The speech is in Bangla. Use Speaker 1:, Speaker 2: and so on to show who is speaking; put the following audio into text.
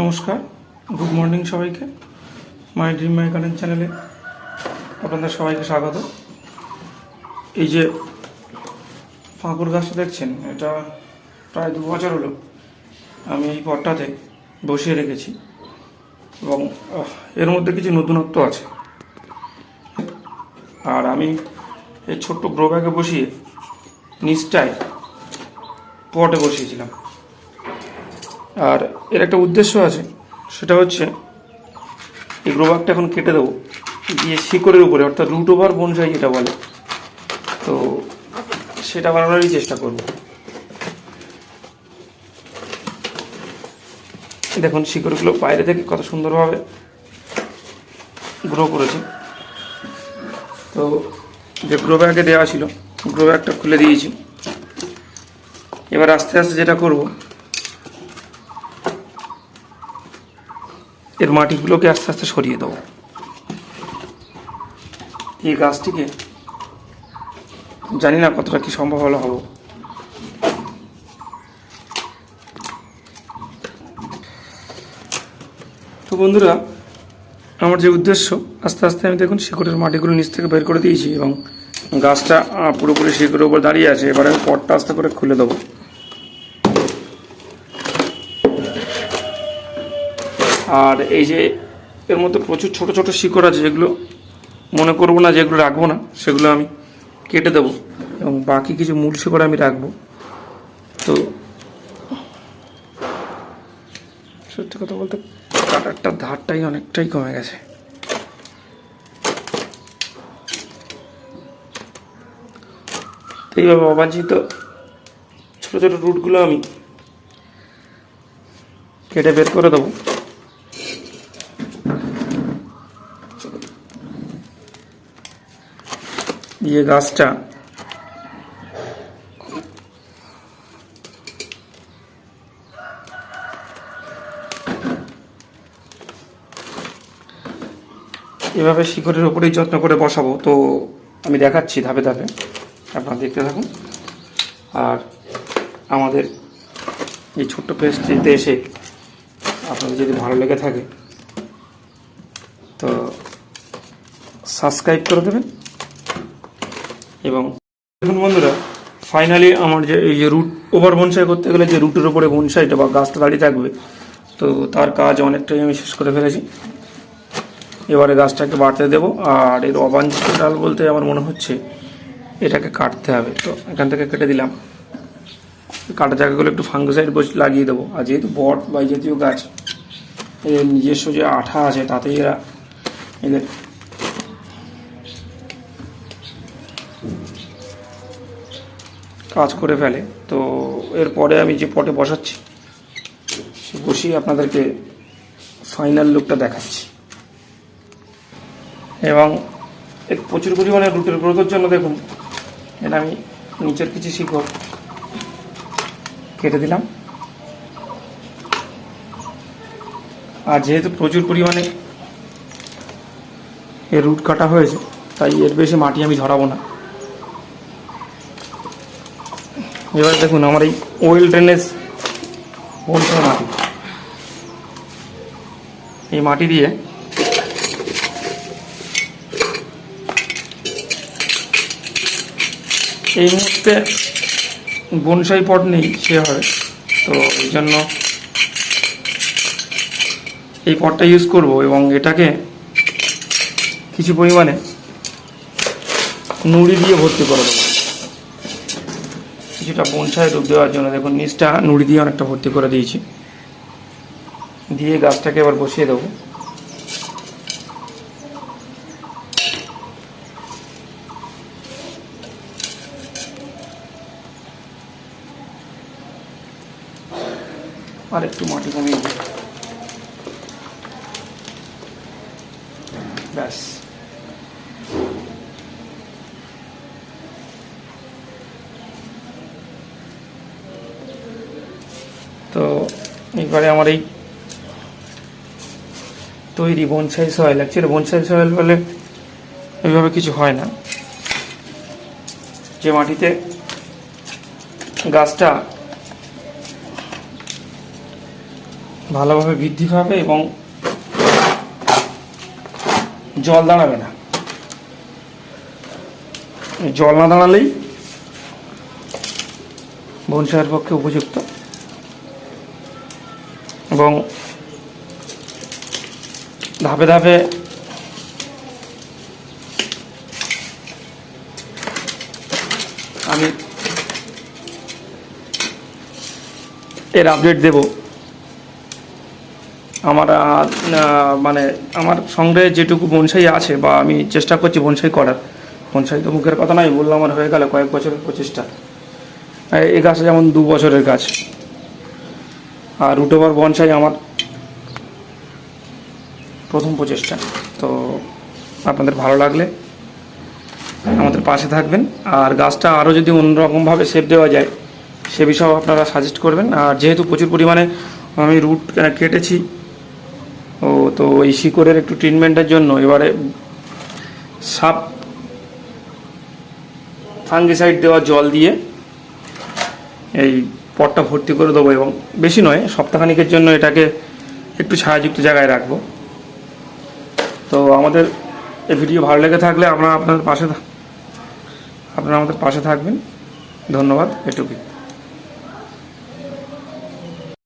Speaker 1: নমস্কার, গুড মর্নিং সবাইকে। মাই ড্রিম মাই গার্ডেন চ্যানেলে আপনাদের সবাইকে স্বাগত। এই যে ফাঁকুর গাছটা দেখছেন, এটা প্রায় দু বছর হলো আমি এই পটটাতে বসিয়ে রেখেছি এবং এর মধ্যে কিছু নতুনত্ব আছে। আর আমি এই ছোট্ট গ্রো ব্যাগে বসিয়ে নিচটায় পটে বসিয়েছিলাম। আর এর একটা উদ্দেশ্য আছে। সেটা হচ্ছে, এই গ্রোবাকটা এখন কেটে দেবো। দিয়ে শিকড়ের উপরে, অর্থাৎ রুট ওভার বনসাই যেটা বলে। তো সেটা বানানোরই চেষ্টা করব। দেখুন, শিকড়গুলো বাইরে থেকে কত সুন্দরভাবে গ্রো করেছে। তো যে গ্রো ব্যাগে দেওয়া ছিল গ্রো ব্যাগটা খুলে দিয়েছি। এবার আস্তে আস্তে যেটা করব এর মাটিগুলোকে আস্তে আস্তে সরিয়ে দেবো। এই গাছটিকে জানি না কতটা কি সম্ভব হলো হব। তো বন্ধুরা, আমার যে উদ্দেশ্য, আস্তে আস্তে আমি দেখুন শিকড়ের মাটিগুলো নিচ থেকে বের করে দিয়েছি এবং গাছটা পুরোপুরি শিকড়ের উপর দাঁড়িয়ে আছে। এবারে আমি পটটা আস্তে করে খুলে দেবো। আর এই যে এর মধ্যে প্রচুর ছোট ছোট শিকড় আছে যেগুলো মনে করব না যেগুলো রাখব না, সেগুলো আমি কেটে দেবো এবং বাকি কিছু মূল শিকড় আমি রাখব। তো সত্যি কথা বলতে কাটারটার ধারটাই অনেকটাই কমে গেছে। এইভাবে অবাঞ্ছিত ছোট ছোট রুটগুলো আমি কেটে বের করে দেবো। দিয়ে গাছটা। এভাবে শিকড়ের ওপরেই যত্ন করে বসাবো। তো আমি দেখাচ্ছি ধাপে ধাপে। আপনারা দেখতে থাকুন। আর আমাদের এই ছোট্ট পেজটিতে এসে আপনাদের যদি ভালো লেগে থাকে, তো সাবস্ক্রাইব করে দেবেন। এবং দেখুন বন্ধুরা ফাইনালি আমার যে এই যে রুট ওভার বনসাই করতে গেলে যে রুটের ওপরে বনসাইটা বা গাছটা দাঁড়িয়ে থাকবে, তো তার কাজ অনেকটাই আমি শেষ করে ফেলেছি। এবারে গাছটাকে বাড়তে দেব, আর এর অবাঞ্ছিত ডাল বলতে আমার মনে হচ্ছে এটাকে কাটতে হবে। তো এখান থেকে কেটে দিলাম। কাটা জায়গাগুলো একটু ফাঙ্গোসাইড লাগিয়ে দেবো। আর যেহেতু বট বা জাতীয় গাছ, এদের নিজস্ব যে আঠা আছে, তাতেই এরা এদের কাজ করে ফেলে। তো এরপরে আমি যে পটে বসাচ্ছি, সে বসিয়ে আপনাদেরকে ফাইনাল লুকটা দেখাচ্ছি। এবং এর প্রচুর পরিমাণে রুটের গ্রোথের জন্য দেখুন, এটা আমি নিচের কিছু শিকড় কেটে দিলাম। আর যেহেতু প্রচুর পরিমাণে এর রুট কাটা হয়েছে, তাই এর বেশি মাটি আমি ধরাবো না। এবার দেখুন, আমার এই ওয়েল ড্রেনেজ মাটি। এই মাটি দিয়ে এই মুহূর্তে বনসাই পট নেই সেভাবে তো এই জন্য এই পটটা ইউজ করব এবং এটাকে কিছু পরিমাণে নুড়ি দিয়ে ভর্তি করে দেবো। কিছুটা বনসাই রূপ দেওয়ার জন্য দেখুন, নিচটা নুড়ি দিয়ে অনেকটা ভর্তি করে দিয়েছি। দিয়ে গাছটাকে এবার বসিয়ে দেবো। আর একটু মাটি কমিয়ে ব্যাস। তো এবারে আমার এই তৈরি bonsai soil actually bonsai soil বলে এইভাবে কিছু হয় না। যে মাটিতে গাছটা ভালোভাবে বৃদ্ধি পাবে এবং জল দাঁড়াবে না। জল না দাঁড়ালেই বনসাইয়ের পক্ষে উপযুক্ত। এবং ধাপে ধাপে আমি এর আপডেট দেব। আমার মানে আমার সংগ্রহে যেটুকু বনসাই আছে বা আমি চেষ্টা করছি বনসাই করার। বনসাই তো মুখের কথা নয়, বললাম আমার হয়ে গেল কয়েক বছরের প্রচেষ্টা। এই- গাছটা যেমন দু বছরের গাছ। আর রুটোবার বনসাই আমার প্রথম প্রচেষ্টা। তো আপনাদের ভালো লাগলে আমাদের পাশে থাকবেন। আর গাছটা আরও যদি অন্যরকমভাবে শেপ দেওয়া যায়, সে বিষয়েও আপনারা সাজেস্ট করবেন। আর যেহেতু প্রচুর পরিমাণে আমি রুট কেটেছি, ও তো এই শিকড়ের একটু ট্রিটমেন্টের জন্য এবারে সাপ ফাঙ্গিসাইড দেওয়া জল দিয়ে এই পটটা ভর্তি করে দেবো এবং বেশি নয়, সপ্তাহখানিকের জন্য এটাকে একটু ছায়াযুক্ত জায়গায় রাখব। তো আমাদের এই ভিডিও ভালো লেগে থাকলে আপনারা আপনার পাশে আপনারা আমাদের পাশে থাকবেন। ধন্যবাদ, এটুকুই।